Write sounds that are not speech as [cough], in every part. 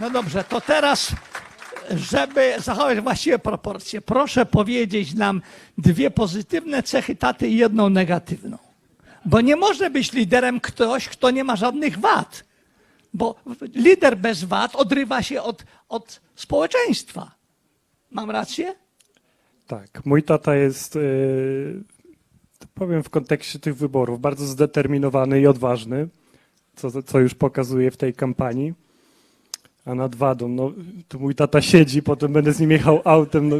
No dobrze, to teraz, żeby zachować właściwe proporcje, proszę powiedzieć nam dwie pozytywne cechy taty i jedną negatywną. Bo nie może być liderem ktoś, kto nie ma żadnych wad. Bo lider bez wad odrywa się od, od społeczeństwa. Mam rację? Tak, mój tata jest, yy, powiem w kontekście tych wyborów, bardzo zdeterminowany i odważny, co, co już pokazuje w tej kampanii. A nad wadą, no, tu mój tata siedzi, potem będę z nim jechał autem, no,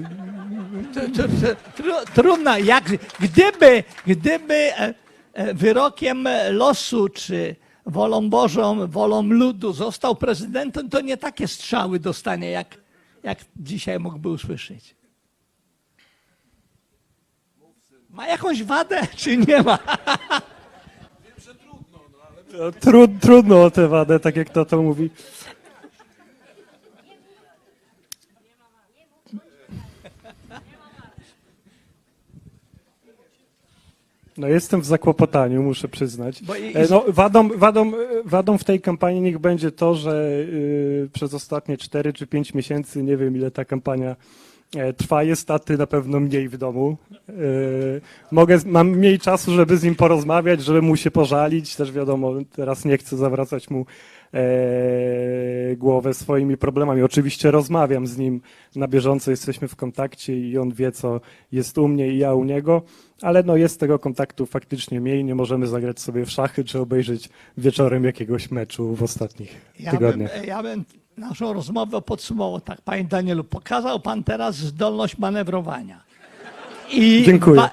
Tr- tr- tr- tr- Trudno, jak, gdyby, gdyby e, e, wyrokiem losu, czy wolą Bożą, wolą ludu został prezydentem, to nie takie strzały dostanie, jak, jak dzisiaj mógłby usłyszeć. Ma jakąś wadę, [laughs] czy nie ma? no, tru, trudno o tę wadę, tak jak tato mówi. No jestem w zakłopotaniu, muszę przyznać. E, No, wadą, wadą, wadą w tej kampanii niech będzie to, że y, przez ostatnie 4 czy 5 miesięcy, nie wiem ile ta kampania e, trwa, jest taty na pewno mniej w domu. E, mogę, mam mniej czasu, żeby z nim porozmawiać, żeby mu się pożalić. Też wiadomo, teraz nie chcę zawracać mu e, głowę swoimi problemami. Oczywiście rozmawiam z nim na bieżąco, jesteśmy w kontakcie i on wie, co jest u mnie i ja u niego, ale no jest tego kontaktu faktycznie mniej. Nie możemy zagrać sobie w szachy czy obejrzeć wieczorem jakiegoś meczu w ostatnich Ja bym, tygodniach. ja bym naszą rozmowę podsumował tak. Panie Danielu, pokazał pan teraz zdolność manewrowania. I Dziękuję.